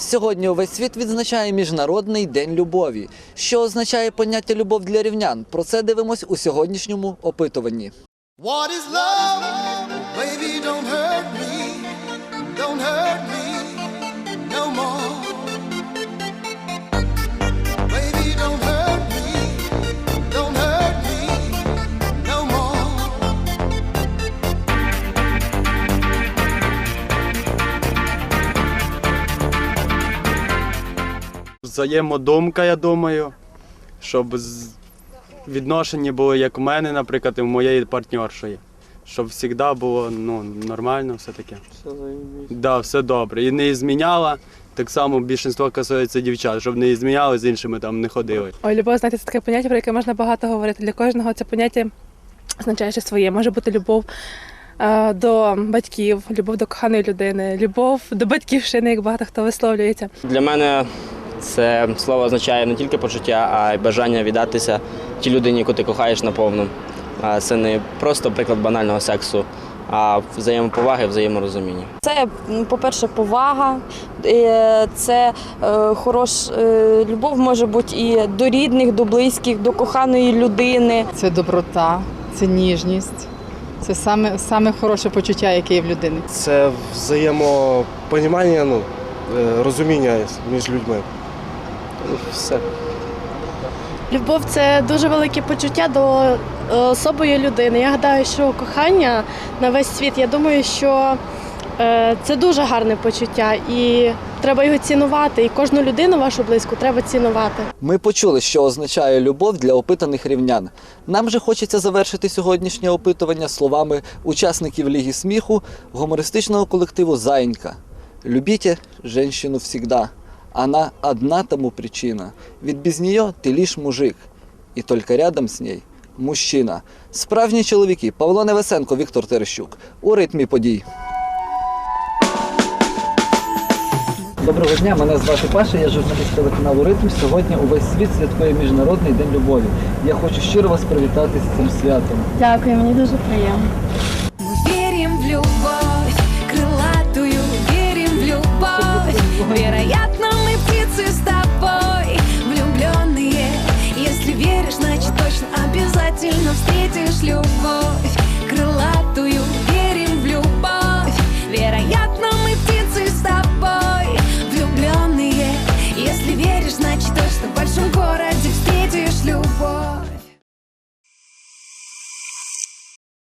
Сьогодні увесь світ відзначає Міжнародний день любові. Що означає поняття любов для рівнян? Про це дивимось у сьогоднішньому опитуванні. What is love? Baby, don't взаємодумка, я думаю, щоб відношення було як у мене, наприклад, і в моєї партнершої. Щоб завжди було ну, нормально, все таке. Все да, все добре. І не зміняла. Так само більшість касується дівчат, щоб не зміняли з іншими там не ходили. Ой, любов, знаєте, це таке поняття, про яке можна багато говорити. Для кожного це поняття означає щось своє. Може бути любов е, до батьків, любов до коханої людини, любов до батьківщини, як багато хто висловлюється. Для мене це слово означає не тільки почуття, а й бажання віддатися тій людині, яку ти кохаєш наповну. Це не просто приклад банального сексу, а взаємоповаги, взаєморозуміння. Це, по-перше, повага, е, це е, хорош, е, любов може бути і до рідних, до близьких, до коханої людини. Це доброта, це ніжність, це саме, саме хороше почуття, яке є в людини. Це взаємопонімання, ну, розуміння між людьми. Все. Любов це дуже велике почуття до е, особої людини. Я гадаю, що кохання на весь світ, я думаю, що е, це дуже гарне почуття і треба його цінувати. І кожну людину вашу близьку треба цінувати. Ми почули, що означає любов для опитаних рівнян. Нам же хочеться завершити сьогоднішнє опитування словами учасників Ліги сміху гумористичного колективу Заинька. Любите женщину всегда. Она одна тому причина. Ведь без нее ты лишь мужик. І тільки рядом з ней мужчина. Справжні чоловіки Павло Невесенко, Віктор Терещук. У ритмі подій. Доброго дня, мене звати Паша, я журналіст телеканалу Ритм. Сьогодні увесь світ святкує Міжнародний день любові. Я хочу щиро вас привітати з цим святом. Дякую, мені дуже приємно.